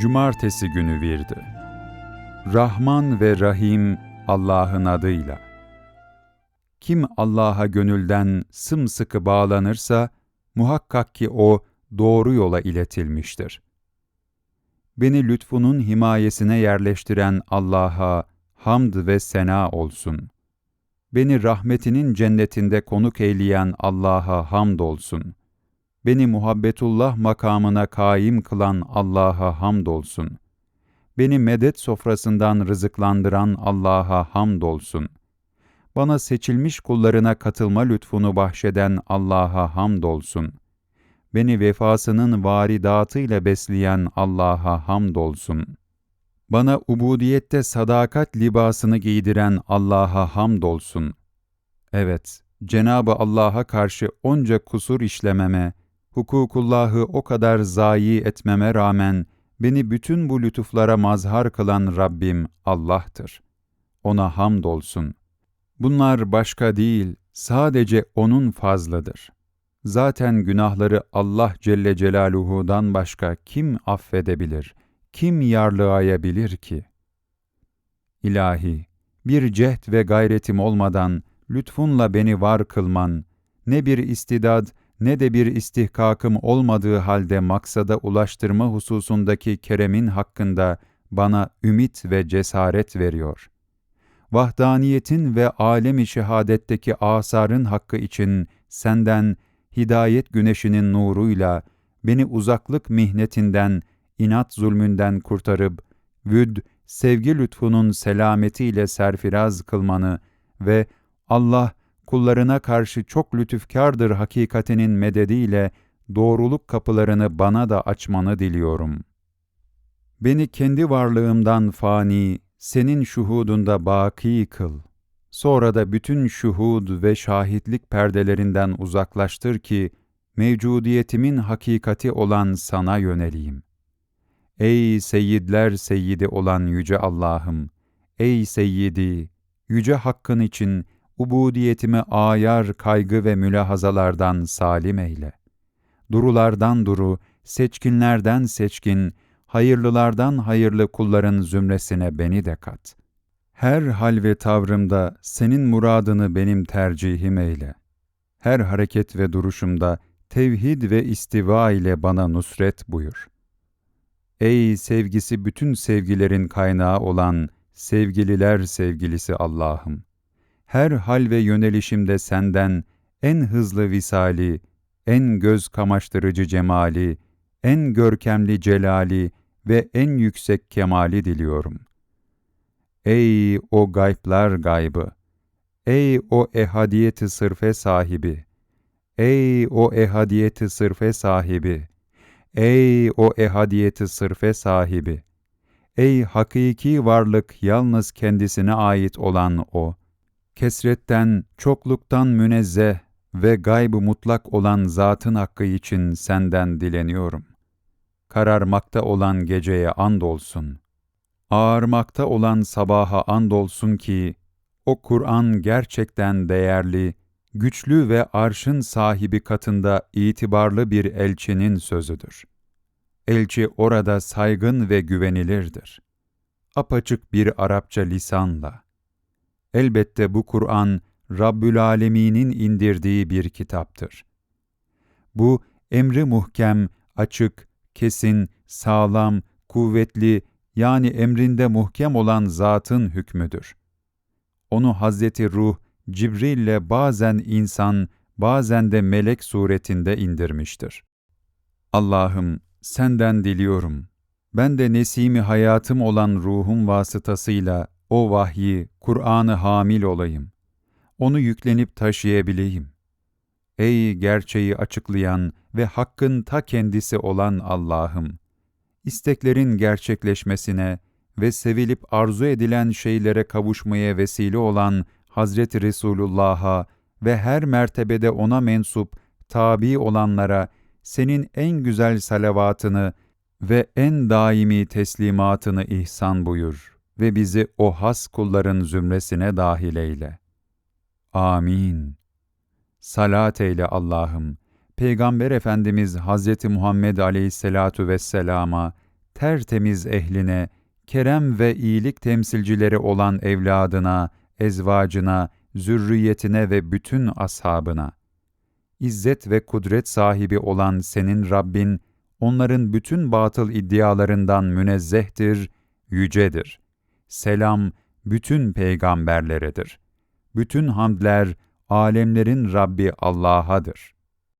Cumartesi günü virdi. Rahman ve Rahim Allah'ın adıyla. Kim Allah'a gönülden sımsıkı bağlanırsa, muhakkak ki o doğru yola iletilmiştir. Beni lütfunun himayesine yerleştiren Allah'a hamd ve sena olsun. Beni rahmetinin cennetinde konuk eyleyen Allah'a hamd olsun. Beni muhabbetullah makamına kaim kılan Allah'a hamd olsun. Beni medet sofrasından rızıklandıran Allah'a hamd olsun. Bana seçilmiş kullarına katılma lütfunu bahşeden Allah'a hamd olsun. Beni vefasının varidatıyla besleyen Allah'a hamd olsun. Bana ubudiyette sadakat libasını giydiren Allah'a hamd olsun. Evet, Cenabı Allah'a karşı onca kusur işlememe, hukukullahı o kadar zayi etmeme rağmen beni bütün bu lütuflara mazhar kılan Rabbim Allah'tır. Ona hamd olsun. Bunlar başka değil, sadece O'nun fazlıdır. Zaten günahları Allah Celle Celaluhu'dan başka kim affedebilir, kim yarlıayabilir ki? İlahi, bir cehd ve gayretim olmadan lütfunla beni var kılman, ne bir istidad ne de bir istihkakım olmadığı halde maksada ulaştırma hususundaki keremin hakkında bana ümit ve cesaret veriyor. Vahdaniyetin ve alemi şehadetteki asarın hakkı için senden hidayet güneşinin nuruyla beni uzaklık mihnetinden, inat zulmünden kurtarıp, vüd, sevgi lütfunun selametiyle serfiraz kılmanı ve Allah, kullarına karşı çok lütufkardır hakikatinin medediyle doğruluk kapılarını bana da açmanı diliyorum. Beni kendi varlığımdan fani, senin şuhudunda baki kıl. Sonra da bütün şuhud ve şahitlik perdelerinden uzaklaştır ki, mevcudiyetimin hakikati olan sana yöneleyim. Ey seyyidler seyyidi olan Yüce Allah'ım! Ey seyyidi! Yüce Hakkın için ubudiyetimi ayar kaygı ve mülahazalardan salim eyle. Durulardan duru, seçkinlerden seçkin, hayırlılardan hayırlı kulların zümresine beni de kat. Her hal ve tavrımda senin muradını benim tercihim eyle. Her hareket ve duruşumda tevhid ve istiva ile bana nusret buyur. Ey sevgisi bütün sevgilerin kaynağı olan sevgililer sevgilisi Allah'ım! Her hal ve yönelişimde senden en hızlı visali, en göz kamaştırıcı cemali, en görkemli celali ve en yüksek kemali diliyorum. Ey o gayplar gaybı! Ey o ehadiyeti sırfe sahibi! Ey o ehadiyeti sırfe sahibi! Ey o ehadiyeti sırfe sahibi! Ey hakiki varlık yalnız kendisine ait olan O! Kesretten, çokluktan münezzeh ve gaybı mutlak olan zatın hakkı için senden dileniyorum. Kararmakta olan geceye andolsun. Ağarmakta olan sabaha andolsun ki, o Kur'an gerçekten değerli, güçlü ve arşın sahibi katında itibarlı bir elçinin sözüdür. Elçi orada saygın ve güvenilirdir. Apaçık bir Arapça lisanla. Elbette bu Kur'an, Rabbül Alemin'in indirdiği bir kitaptır. Bu, emri muhkem, açık, kesin, sağlam, kuvvetli, yani emrinde muhkem olan zatın hükmüdür. Onu Hazreti Ruh, Cibril'le bazen insan, bazen de melek suretinde indirmiştir. Allah'ım, senden diliyorum. Ben de nesimi hayatım olan ruhum vasıtasıyla o vahyi, Kur'an'ı hamil olayım. Onu yüklenip taşıyabileyim. Ey gerçeği açıklayan ve hakkın ta kendisi olan Allah'ım! isteklerin gerçekleşmesine ve sevilip arzu edilen şeylere kavuşmaya vesile olan Hazreti Resulullah'a ve her mertebede ona mensup, tabi olanlara senin en güzel salavatını ve en daimi teslimatını ihsan buyur ve bizi o has kulların zümresine dahil eyle. Amin. Salat eyle Allah'ım, Peygamber Efendimiz Hazreti Muhammed Aleyhisselatu vesselama, tertemiz ehline, kerem ve iyilik temsilcileri olan evladına, ezvacına, zürriyetine ve bütün ashabına. İzzet ve kudret sahibi olan senin Rabbin, onların bütün batıl iddialarından münezzehtir, yücedir. Selam, bütün peygamberleredir. Bütün hamdler, alemlerin Rabbi Allah'adır.